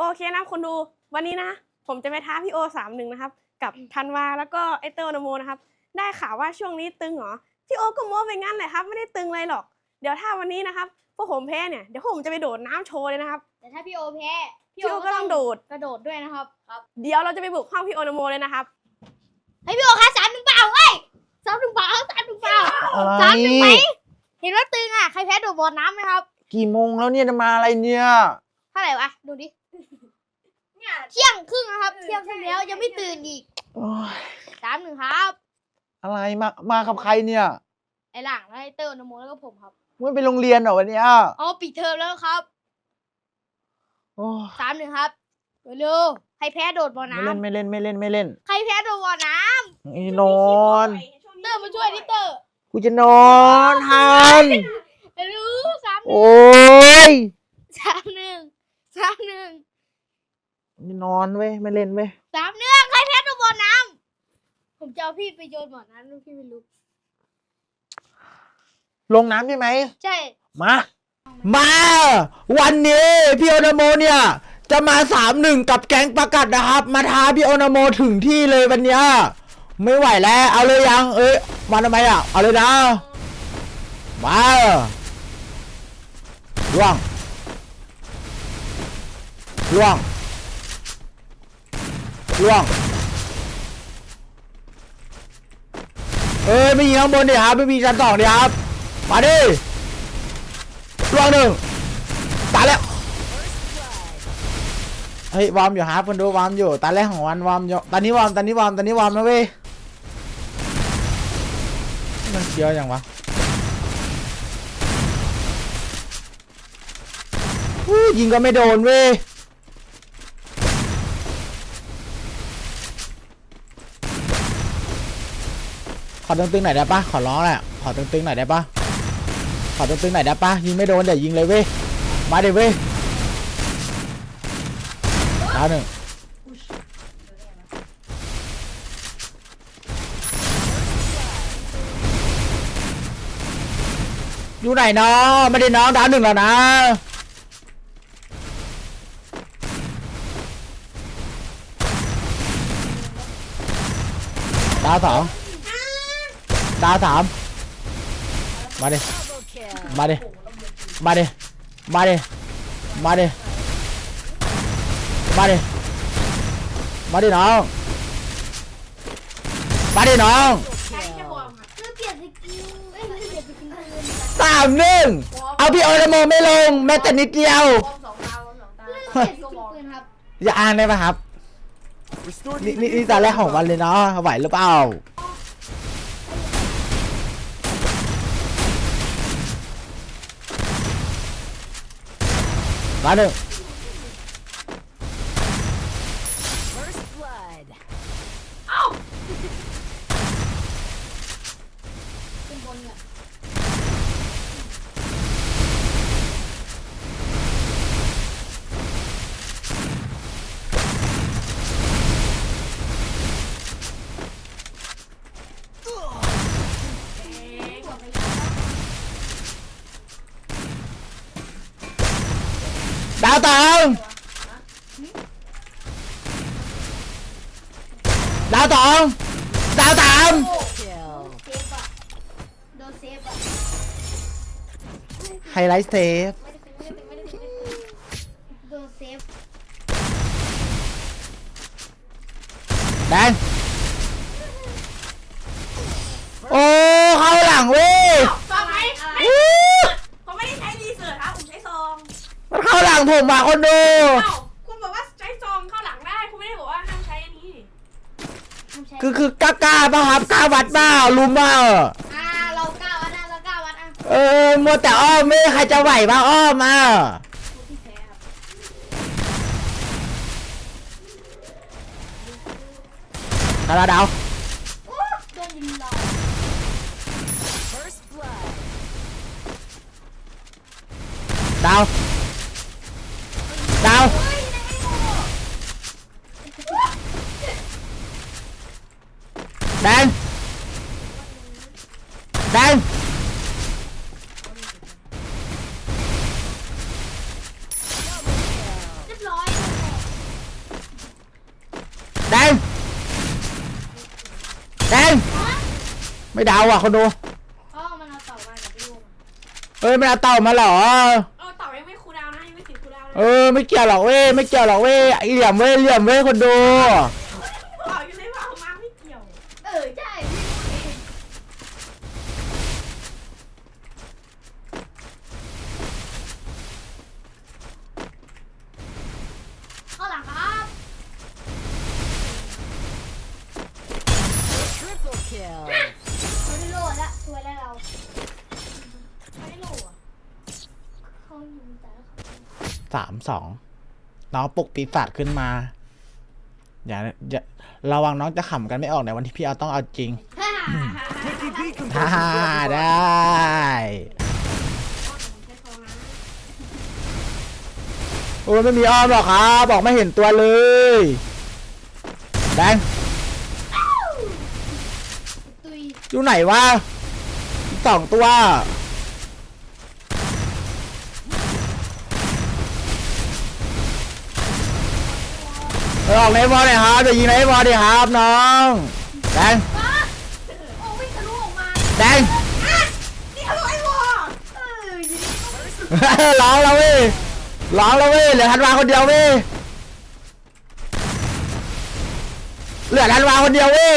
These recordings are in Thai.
โอเคนะคนดูวันนี้นะผมจะไปท้าพี่โอสามหนึ่งนะครับ กับธันวาแล้วก็ไอเตอร์โนโมนะครับ ได้ข่าวว่าช่วงนี้ตึงเหรอพี่โอก็โม้ไปงั้นแหละครับ ไม่ได้ตึงอะไรหรอก เดี๋ยวถ้าวันนี้นะครับพวกผมแพ้เนี่ยเดี๋ยวพวกผมจะไปโดดน้ำโชว์เลยนะครับแต่ถ้าพี่โอแพ้พี่โอก็ต้องโดดกระโดดด้วยนะครับครับเดี๋ยวเราจะไปบุกห้องพี่โอโนโมเลยนะครับให้พี่โอคะสามหนึ่งเปล่าเว้ยสามหนึ่งเปล่าสามหนึ่งเปล่าอะไรสามหนึ่งไหมเห็นว่าตึงอะใครแพ้โดดบ่อน้ำไหมครับ กี่โมงแล้วเนี่ยจะมาอะไรเนี่ยเท่าไหร่วะดูดิ เที่ยงครึ่งนะครับ เที่ยงครึ่งแล้วยังไม่ตื่นอีกโอ้ยสามหนึ่งครับ อะไรมามากับใครเนี่ยไอหลังแล้วไอเตอร์นโมแล้วก็ผมครับไม่ไปโรงเรียนเหรอวันเนี้ยอ๋อปิดเทอมแล้วครับโอ้ยสามหนึ่งครับเร็วๆใครแพ้โดดบ่อไม่น้เล่นไม่เล่นไม่เล่นไม่เล่นำใครแพ้โดดบ่อน้ไอ้นอนำเตอร์มาช่วยดิเตอร์กูจะนอนทันเร็วๆสามหนึ่งโอ้ยสามหนึ่งสามหนึ่งไม่ นอนเว้ยไม่เล่นเว้ยสามหนึ่งใครแพ้โดดบ่อน้ำผมจะเอาพี่ไปโยนบ่อน้ำลูกพี่ไม่รู้ลงน้ำใช่ไหม ใช่ มา มา วันนี้พี่โอนาโมเนี่ย จะมาสามหนึ่งกับแก๊งประกัดนะครับ มาท้าพี่โอนาโมถึงที่เลยวันเนี้ยไม่ไหวแล้ว เอาเลยยัง เอ้ยมาทำไมอะ เอาเลยนะ มาล่วงล่วง ล่วงเอ้ยไม่ยิงข้างบนดิครับไม่มีชั้นสองดิครับมาดิล่วงหนึ่งตายแล้วเฮ้ยวอร์มอยู่ครับคนดูวอร์มอยู่ตาแรกของวันวอร์มอยู่ตอนนี้วอร์มตอนนี้วอร์มตอนนี้วอร์มนะเว้ยมันเชียวยังวะยิงก็ไม่โดนเว้ย อตึงๆหน่อยได้ปะขอร้องแหละขอตึงๆหน่อยได้ปะขอตึงๆหน่อยได้ปะยิงไม่โดนเดี๋ยวยิงเลยเว้ยมาเดี๋ยวเว้ยดาวหนึ่งอยู่ไหนเนาะไม่ได้น้องดาวหนึ่งแล้วนะดาวสอง ดาวสามมาดิมาดิมาดิมาดิมาดิมาดิมาดิน้องมาดิน้องคือเปลี่ยนสกิลเอ้ยเปลี่ยนสกิลคืนสามหนึ่งเอาพี่โอลโมไม่ลงแม้แต่นิดเดียวเปลี่ยนสกิลปืนครับอย่าอ่านได้ปะครับนี่นี่นี่ตาแรกของวันเลยเนาะไหวหรือเปล่า มา ดาวตองดาวตาม Kill. เซฟอะโดนเซฟอะไฮไลท์เซฟไม่ได้เป็นไม่ได้เป็นไม่ได้เป็นไม่ได้เป็นโดนเซฟแดงโอ้เข้าหลังเว้ยฟังไหมอู้ผมไม่ได้ใช้รีเสิร์ชครับผมใช้ซองมันเข้าหลังผมอะคนดู เอ้าคุณบอกว่า คือคือกล้ากล้าป่ะครับกล้าวัดเปล่าลุมเปล่าอ่าเรากล้าวัดนะเรากล้าวัดอะเออมัวแต่อ้อมไม่ใครจะไหวป่ะอ้อมมาผู้ที่แพ้ครับดาวดาวโดนยิงหลอก First blood. ดาวดาว เฮ้ยนายไอ้โง่ แดงแดง เรียบร้อยโดนแตก ไม่ดาวอะคนดูอ๋อมันเอาเต่ามากับพี่โอเอ้ยไม่เอาเต่ามาเหรอ เออเต่ายังไม่คูลดาวน์นะยังไม่ถึงคูลดาวน์เลยเออไม่เกี่ยวหรอกเว้ยไม่เกี่ยวหรอกเว้ยไอ้เหลี่ยมเว้ยเหลี่ยมเว้ยคนดู เต่าอยู่ในว่าเอามาไม่เกี่ยว เออใช่ เขาอยู่แต่ละเขาสามสองน้องปลุกปีศาจขึ้นมา อย่าอย่าระวังน้องจะขำกันไม่ออกในวันที่พี่เอาต้องเอาจริงฮ่าฮ่าได้ใช้ทองนะโอ้ยไม่มีอ้อมหรอกครับบอกไม่เห็นตัวเลยแดงตุยอยู่ไหนวะอีกสองตัว ออกเลนบอลหน่อยครับจะยิงเลนบอลดิครับน้องแดงป้าโอ้วิ่งทะลุออกมาแดงนี่ทะลุไอ้วอเออยิงร้องแล้วเว้ยร้องแล้วเว้ยเหลือธันวาคนเดียวเว้ยเหลือธันวาคนเดียวเว้ย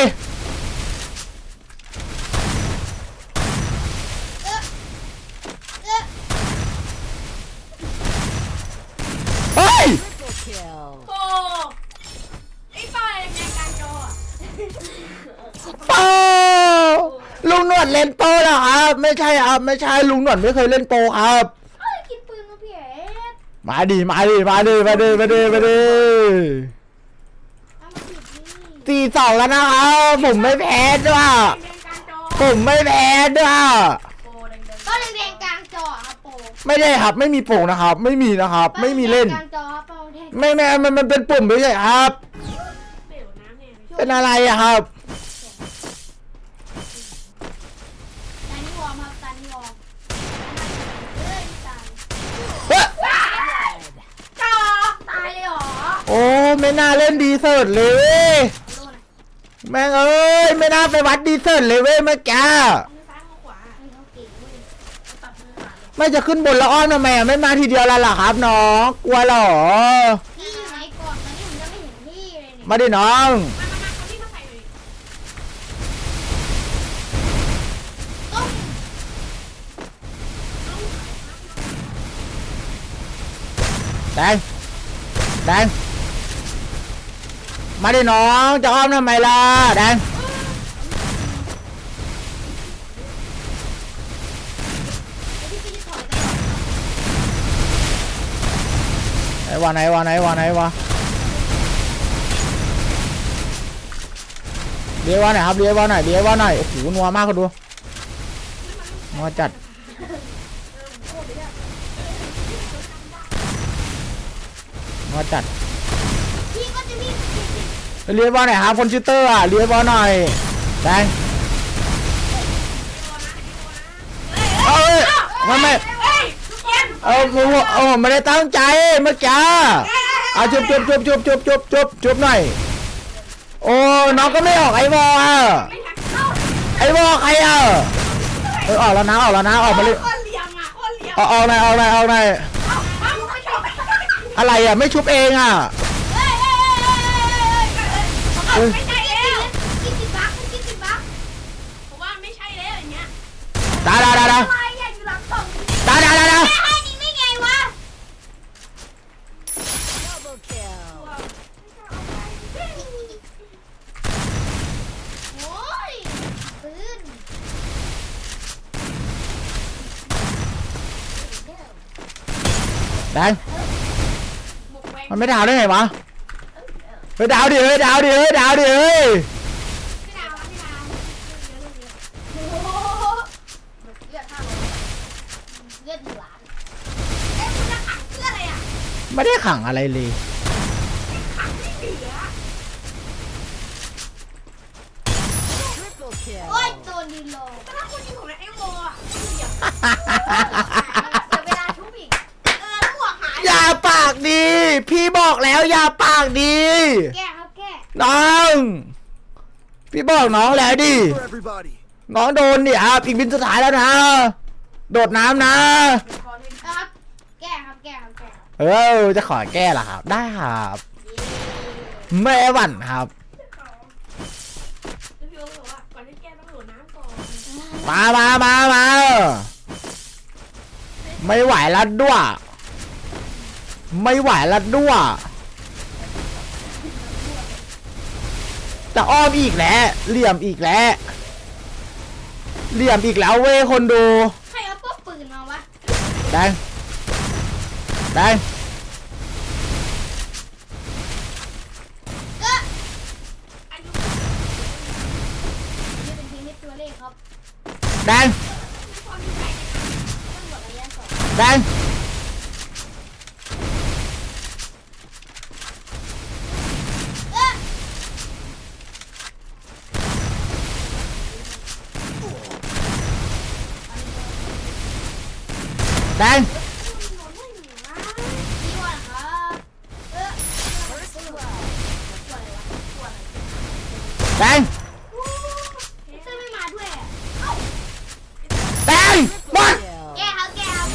เอ๊ะเฮ้ย โป้ลุงหนวดเล่นโปเหรอครับ ไม่ใช่ครับ ไม่ใช่ลุงหนวดไม่เคยเล่นโปครับ เอ้ยกินปืนมาพี่เอ๋มาดิมาดิมาดิมาดิมาดิมาดิเอามาผิดนี่สี่สองแล้วนะครับผมไม่แพ้ด้วยในการจอผมไม่แพ้ด้วยโอ้แดงก็แดงๆกลางจอครับโปไม่ได้ครับ ไม่มีโป่งนะครับ ไม่มีนะครับ ไม่มีเล่น กลางจอครับโปแดงไม่ไม่มันมันเป็นปุ่มไม่ใช่ครับๆเปลวน้ำเนี่ยเป็นอะไรอะครับ ตานี่วอร์มครับตานี่วอร์มเอ้ยตาย เฮ้ย จอ ตายเลยเหร อโอ้ไม่น่าเล่นดีเสิร์ตเลยแม่งเอ้ยไม่น่าไปวัดดีเสิร์ตเลยเว้ยเมื่อกี้ไม่จะขึ้นบนล้วอ้อมทำไมอะไม่มาทีเดียวแล้วล่ะครับน้องกลัวเหรอพี่อยู่ไหนก่อนตอนนี้ผมจะไม่เห็นพี่เลยเนี่ยมาดิน้อง มาดิน้องจะอ้อมทำไมล่ะแดงไหนวะไหนวะไหนวะไหนวะเลี้ยววะหน่อยครับเลี้ยววะหน่อยเลี้ยววะหน่อยโอ้โหนัวมากเขาดูนัวจัดนัวจัด พี่ก็จะวิ่งพี่พี่เลี้ยววะหน่อยครับคนชื่อเตอร์อะเลี้ยววะหน่อยแดงเอาเอ้ยไม่ไม่เฮ้ยเย็นเอาผมเอาผมไม่ได้ตั้งใจเมื่อกี้เอาจุบจุบจุบจุบจุบจุบจุบจุบหน่อยโอ้น้องก็ไม่ออกไอวอลอะไม่ทันเข้าไอวอลใครอะเออออกแล้วนะออกแล้วนะออกมาเลยคตรเหลี่ยมอะคตรเหลี่ยมออกออกหน่อยออกหน่อยออกหน่อยเอาเอาไม่ชอบ อะไรอะไม่ชุบเองอะ ไม่ใช่แล้วกินติดบักกินติดบักผมว่าไม่ใช่แล้วอย่างเงี้ยดาดาดาดาอะไรอะอยู่หลังกล่องดาดาดาดาแม่ให้นี่ไม่ไงวะ Double kill. โอ้ยปืนแดงหมกแวงมันไม่ดาวได้ไงวะ เฮ้ยดาวดิเฮ้ยดาวดิเฮ้ยดาวดิเฮ้ยไม่ดาวไม่ดาวโอ้โหเลือดห้าร้อยเลือดหนึ่งล้านเอ๊ะคุณจะขังเพื่ออะไรอะไม่ได้ขังอะไรเลยขังไม่เหลือ Triple kill. โอ้ยโดนดีโลแต่ถ้าคุณยิงผมในไอ้โมอะคุณเหลี่ยมเสียเวลาทุบอีกเออแล้วหัวหายอย่าปากดี พี่บอกแล้วอย่าปากดีแก้ครับแก้น้อง พี่บอกน้องแล้วดิ for everybody. น้องโดนเนี่ยครับอีกบินสุดท้ายแล้วนะ โดดน้ำนะครับ แก้ครับแก้ครับแก้ครับเออจะขอแก้ละครับ ได้ครับไม่หวั่นครับแล้วพี่โอก็บอกว่าก่อนที่แกต้องโดดน้ำก่อนมามามามาไม่ไหวแล้วด้วย ไม่ไหวแล้วด้วย จะอ้อมอีกแล้ว เหลี่ยมอีกแล้ว เหลี่ยมอีกแล้วเว้ยคนดู ใครเอาป๊อปปืนมาวะ แดง แดง ก็อันนี้นี่เป็นทีมที่ตัวเลขครับแดงตำรวจระยะสอง แดง ดงนี่ว่าครับเตัวอะไรวะตัวอะไรแดงเต้ยไม่มาด้วยอะแดงหมด Kill. แก้ครับแก้ครับ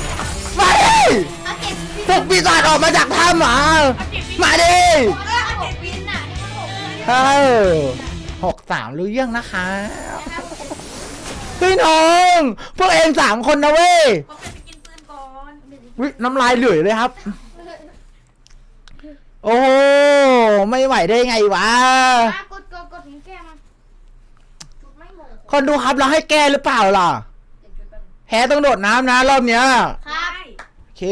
มาดิเอาเจ็ดวินพวกปีศาจออกมาจากถ้ำเหรอมาดิเออเอาดิหกสามรู้เรื่องนะคะพี่น้อง พวกเองสามคนนะเว้ย วิน้ำลายเหลือยเลยครับ โอ้โหไม่ไหวได้ไงวะ มากดกดกดถึงแก้มากดไม่หมดคนดูครับเราให้แก้หรือเปล่าล่ะ แพ้ต้องโดดน้ำนะรอบเนี้ยครัได้บโอเค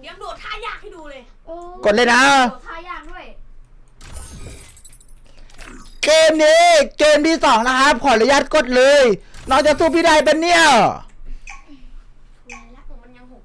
เดี๋ยวโดดท่ายากให้ดูเลยโอ้กดเลยนะ โดดท่ายากด้วย เกมนี้เกมที่สองนะครับ ขออนุญาตกดเลยน้องจะสู้พี่ได้เป็นเนี่ยไ